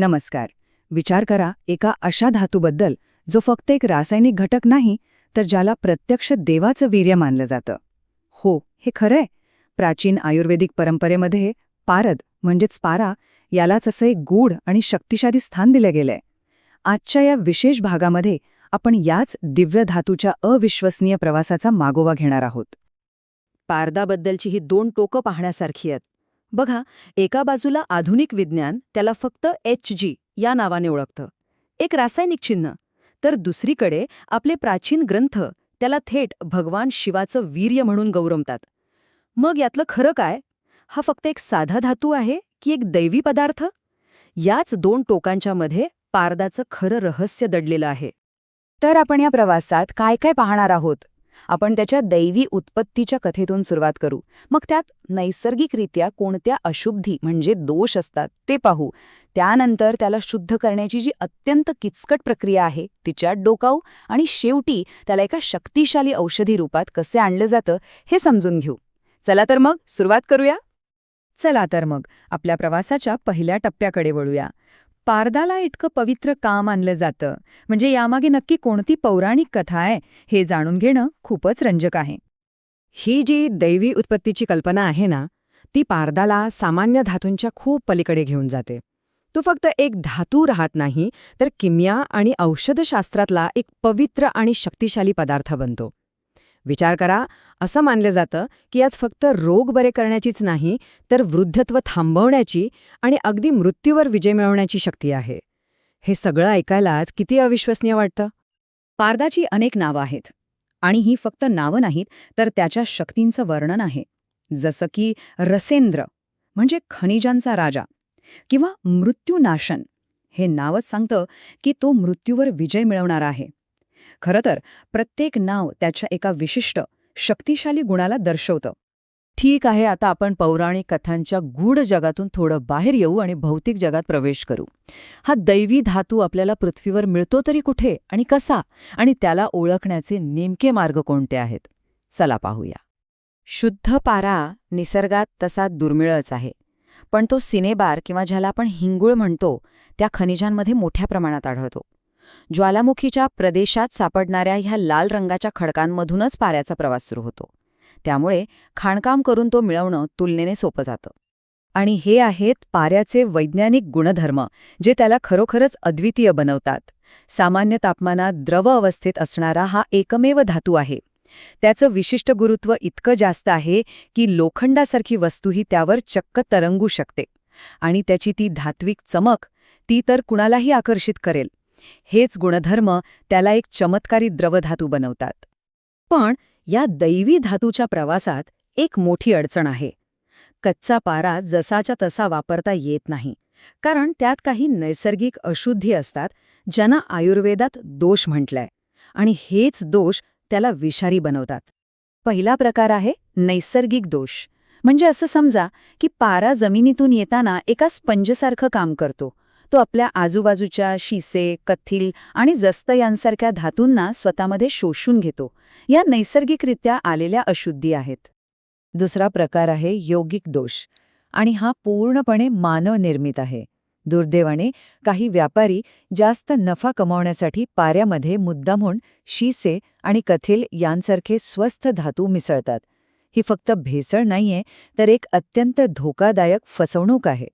नमस्कार. विचार करा एका अशा धातूबद्दल जो फक्त एक रासायनिक घटक नाही तर ज्याला प्रत्यक्ष देवाचं वीर्य मानलं जातं. हो हे खरंय. प्राचीन आयुर्वेदिक परंपरेमध्ये पारद म्हणजेच पारा यालाच असं एक गूढ आणि शक्तिशाली स्थान दिलं गेलंय. आजच्या या विशेष भागामध्ये आपण याच दिव्य धातूच्या अविश्वसनीय प्रवासाचा मागोवा घेणार आहोत. पारदाबद्दलची ही दोन टोकं पाहण्यासारखी आहेत. बघा एका बाजूला आधुनिक विज्ञान त्याला फक्त एच जी या नावाने ओळखतं. एक रासायनिक चिन्ह. तर दुसरीकडे आपले प्राचीन ग्रंथ त्याला थेट भगवान शिवाचं वीर्य म्हणून गौरवतात. मग यातलं खरं काय? हा फक्त एक साधा धातू आहे की एक दैवी पदार्थ? याच दोन टोकांच्या मध्ये पारदाचं खरं रहस्य दडलेलं आहे. तर आपण या प्रवासात काय काय पाहणार आहोत? आपण त्याच्या दैवी उत्पत्तीच्या कथेतून सुरुवात करू. मग त्यात नैसर्गिकरित्या कोणत्या अशुद्धी म्हणजे दोष असतात ते पाहू. त्यानंतर त्याला शुद्ध करण्याची जी अत्यंत किचकट प्रक्रिया आहे तिच्यात डोकावू आणि शेवटी त्याला एका शक्तिशाली औषधी रूपात कसे आणलं जातं हे समजून घेऊ. चला तर मग सुरुवात करूया. चला तर मग आपल्या प्रवासाच्या पहिल्या टप्प्याकडे वळूया. पारदाला इतकं पवित्र का मानलं जातं. म्हणजे यामागे नक्की कोणती पौराणिक कथा आहे हे जाणून घेणं खूपच रंजक आहे. ही जी दैवी उत्पत्तीची कल्पना आहे ना ती पारदाला सामान्य धातूंच्या खूप पलीकडे घेऊन जाते. तो फक्त एक धातू राहत नाही तर किम्या आणि औषधशास्त्रातला एक पवित्र आणि शक्तिशाली पदार्थ बनतो. विचार करा. असं मानलं जातं की आज फक्त रोग बरे करण्याचीच नाही तर वृद्धत्व थांबवण्याची आणि अगदी मृत्यूवर विजय मिळवण्याची शक्ती आहे. हे सगळं ऐकायलाच किती अविश्वसनीय वाटतं? पारदाची अनेक नावं आहेत आणि ही फक्त नावं नाहीत तर त्याच्या शक्तींचं वर्णन आहे. जसं की रसेंद्र म्हणजे खनिजांचा राजा किंवा मृत्यूनाशन. हे नावच सांगतं की तो मृत्यूवर विजय मिळवणारा आहे. खरं तर प्रत्येक नाव त्याच्या एका विशिष्ट शक्तिशाली गुणाला दर्शवतं. ठीक आहे आता आपण पौराणिक कथांच्या गूढ जगातून थोडं बाहेर येऊ आणि भौतिक जगात प्रवेश करू. हा दैवी धातू आपल्याला पृथ्वीवर मिळतो तरी कुठे आणि कसा? आणि त्याला ओळखण्याचे नेमके मार्ग कोणते आहेत? चला पाहूया. शुद्ध पारा निसर्गात तसा दुर्मिळच आहे. पण तो सिनेबार किंवा ज्याला आपण हिंगुळ म्हणतो त्या खनिजांमध्ये मोठ्या प्रमाणात आढळतो. ज्वालामुखीच्या प्रदेशात सापडणाऱ्या ह्या लाल रंगाच्या खडकांमधूनच पाऱ्याचा प्रवास सुरू होतो. त्यामुळे खाणकाम करून तो मिळवणं तुलनेने सोपं जातं. आणि हे आहेत पाऱ्याचे वैज्ञानिक गुणधर्म जे त्याला खरोखरच अद्वितीय बनवतात. सामान्य तापमानात द्रव अवस्थेत असणारा हा एकमेव धातू आहे. त्याचं विशिष्ट गुरुत्व इतकं जास्त आहे की लोखंडासारखी वस्तूही त्यावर चक्क तरंगू शकते. आणि त्याची ती धात्विक चमक ती तर कुणालाही आकर्षित करेल. हेच गुणधर्म त्याला एक चमत्कारी द्रवधातू बनवतात. पण या दैवी धातूच्या प्रवासात एक मोठी अडचण आहे. कच्चा पारा जसाच्या तसा वापरता येत नाही कारण त्यात काही नैसर्गिक अशुद्धी असतात ज्यांना आयुर्वेदात दोष म्हटलंय आणि हेच दोष त्याला विषारी बनवतात. पहिला प्रकार आहे नैसर्गिक दोष. म्हणजे असं समजा की पारा जमिनीतून येताना एका स्पंजसारखं काम करतो तो आपल्या आजूबाजूच्या शिसे कथील आणि जस्त यांसारख्या धातूंना स्वतःमध्ये शोषून घेतो. या नैसर्गिकरित्या आलेल्या अशुद्धी आहेत. दुसरा प्रकार आहे यौगिक दोष. आणि हा पूर्णपणे मानवनिर्मित आहे. दुर्दैवाने काही व्यापारी जास्त नफा कमावण्यासाठी पाऱ्यामध्ये मुद्दामहून शिसे आणि कथील यांसारखे स्वस्थ धातू मिसळतात. ही फक्त भेसळ नाहीये तर एक अत्यंत धोकादायक फसवणूक आहे.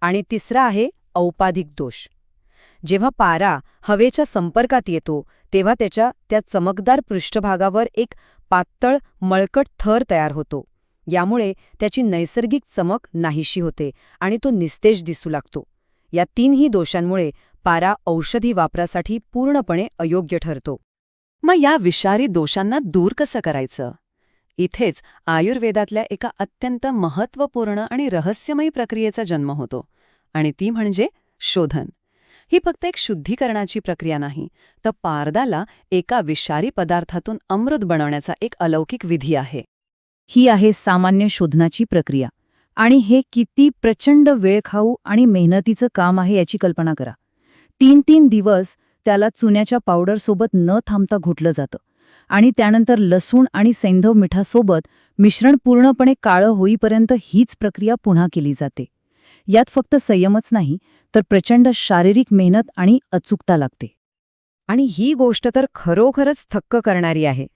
आणि तिसरा आहे औपाधिक दोष. जेव्हा पारा हवेच्या संपर्कात येतो तेव्हा त्याच्या त्या चमकदार पृष्ठभागावर एक पातळ मळकट थर तयार होतो. यामुळे त्याची नैसर्गिक चमक नाहीशी होते आणि तो निस्तेज दिसू लागतो. या तीनही दोषांमुळे पारा औषधी वापरासाठी पूर्णपणे अयोग्य ठरतो. मग या विषारी दोषांना दूर कसं करायचं? इथेच आयुर्वेदातल्या एका अत्यंत महत्त्वपूर्ण आणि रहस्यमयी प्रक्रियेचा जन्म होतो. आणि ती म्हणजे शोधन. ही फक्त एक शुद्धीकरणाची प्रक्रिया नाही तर पारदाला एका विषारी पदार्थातून अमृत बनवण्याचा एक अलौकिक विधी आहे. ही आहे सामान्य शोधनाची प्रक्रिया. आणि हे किती प्रचंड वेळखाऊ आणि मेहनतीचं काम आहे याची कल्पना करा. तीन तीन दिवस त्याला चुन्याच्या पावडरसोबत न थांबता घुटलं जातं. आणि त्यानंतर लसूण आणि सैंधव मिठासोबत मिश्रण पूर्णपणे काळं होईपर्यंत हीच प्रक्रिया पुन्हा केली जाते. यात फक्त संयमच नाही तर प्रचंड शारीरिक मेहनत आणि अचूकता लागते. आणि ही गोष्ट तर खरोखरच थक्क करणारी आहे.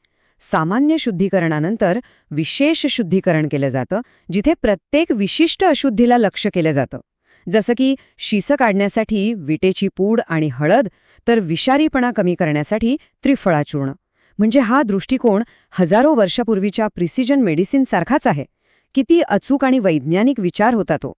सामान्य शुद्धीकरणानंतर विशेष शुद्धीकरण केलं जातं जिथे प्रत्येक विशिष्ट अशुद्धीला लक्ष केलं जातं. जसं की शिसं काढण्यासाठी विटेची पूड आणि हळद तर विषारीपणा कमी करण्यासाठी त्रिफळाचूर्ण. म्हणजे हा दृष्टिकोन हजारो वर्षापूर्वीच्या प्रिसिजन मेडिसिनसारखाच आहे. किती अचूक आणि वैज्ञानिक विचार होता तो.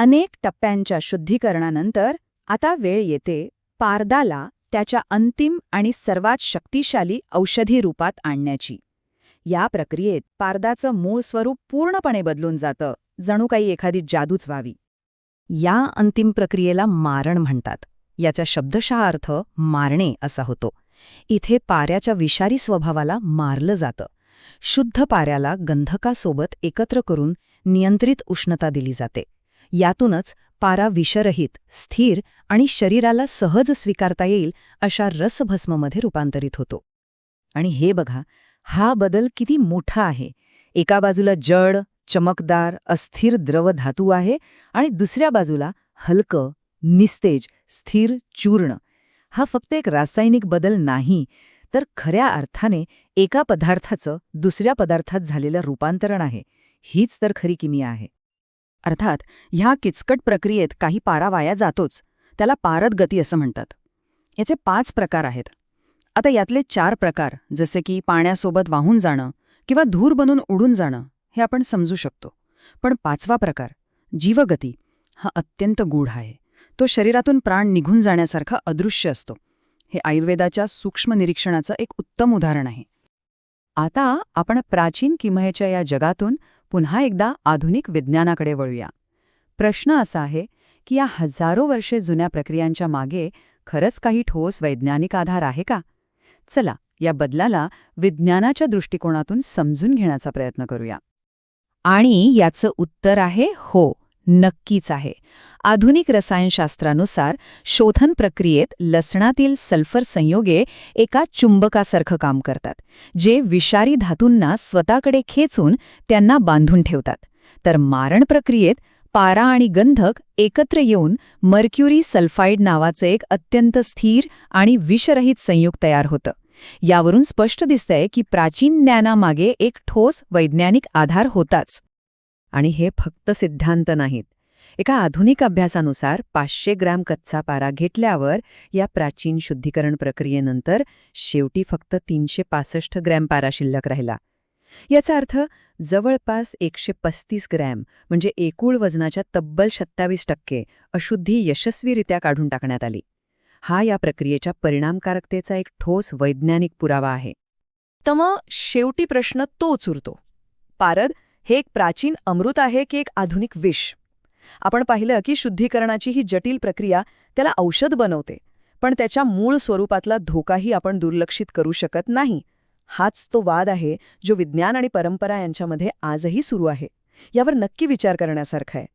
अनेक टप्प्यांच्या शुद्धीकरणानंतर आता वेळ येते पारदाला त्याच्या अंतिम आणि सर्वात शक्तिशाली औषधी रूपात आणण्याची. या प्रक्रियेत पारदाचं मूळ स्वरूप पूर्णपणे बदलून जातं जणू काही एखादी जादूच व्हावी. या अंतिम प्रक्रियेला मारण म्हणतात. याचा शब्दशः अर्थ मारणे असा होतो. इथे पाऱ्याच्या विषारी स्वभावाला मारलं जातं. शुद्ध पाऱ्याला गंधकासोबत एकत्र करून नियंत्रित उष्णता दिली जाते. यातूनच पारा विषरहित स्थिर आणि शरीराला सहज स्वीकारता येईल अशा रसभस्ममध्ये रूपांतरित होतो. आणि हे बघा हा बदल किती मोठा आहे. एका बाजूला जड चमकदार अस्थिर द्रव धातू आहे आणि दुसऱ्या बाजूला हलकं निस्तेज स्थिर चूर्ण. हा फक्त एक रासायनिक बदल नाही तर खऱ्या अर्थाने एका पदार्थाचं दुसऱ्या पदार्थात झालेलं रूपांतरण आहे. हीच तर खरी किमिया आहे. अर्थात ह्या किचकट प्रक्रियेत काही पारा वाया जातोच. त्याला पारद गती असं म्हणतात. याचे पाच प्रकार आहेत. आता यातले चार प्रकार जसे की पाण्यासोबत वाहून जाणं किंवा धूर बनून उडून जाणं हे आपण समजू शकतो. पण पाचवा प्रकार जीवगती हा अत्यंत गूढ आहे. तो शरीरातून प्राण निघून जाण्यासारखा अदृश्य असतो. हे आयुर्वेदाच्या सूक्ष्म निरीक्षणाचं एक उत्तम उदाहरण आहे. आता आपण प्राचीन किमयेच्या या जगातून पुन्हा एकदा आधुनिक विज्ञानाकडे वळूया. प्रश्न असा आहे की या हजारो वर्षे जुन्या प्रक्रियांच्या मागे खरंच काही ठोस वैज्ञानिक आधार आहे का? चला या बदलाला विज्ञानाच्या दृष्टिकोनातून समजून घेण्याचा प्रयत्न करूया. आणि याचं उत्तर आहे हो. नक्कीच आहे. आधुनिक रसायनशास्त्रानुसार शोधन प्रक्रियेत लसणातील सल्फर संयोगे एका चुंबकासारखं काम करतात जे विषारी धातूंना स्वतःकडे खेचून त्यांना बांधून ठेवतात. तर मारण प्रक्रियेत पारा आणि गंधक एकत्र येऊन मर्क्युरी सल्फाईड नावाचं एक अत्यंत स्थिर आणि विषरहित संयुग तयार होतं. यावरून स्पष्ट दिसतंय की प्राचीन ज्ञानामागे एक ठोस वैज्ञानिक आधार होताच. आणि हे फक्त सिद्धांत नाहीत. एका आधुनिक अभ्यासानुसार पाचशे ग्रॅम कच्चा पारा घेतल्यावर या प्राचीन शुद्धीकरण प्रक्रियेनंतर शेवटी फक्त तीनशे पासष्ट ग्रॅम पारा शिल्लक राहिला. याचा अर्थ जवळपास एकशे पस्तीस ग्रॅम म्हणजे एकूळ वजनाच्या तब्बल सत्तावीस टक्के अशुद्धी यशस्वीरित्या काढून टाकण्यात आली. हा या प्रक्रियेच्या परिणामकारकतेचा एक ठोस वैज्ञानिक पुरावा आहे. तर मग शेवटी प्रश्न तोच उरतो पारद हे एक प्राचीन अमृत आहे की एक आधुनिक विष. आपण पाहिलं की शुद्धीकरणाची ही जटिल प्रक्रिया त्याला औषध बनवते पण त्याच्या मूळ स्वरूपातला धोकाही आपण दुर्लक्षित करू शकत नाही. हाच तो वाद आहे जो विज्ञान आणि परंपरा यांच्यामध्ये आजही सुरू आहे. यावर नक्की विचार करण्यासारखा आहे.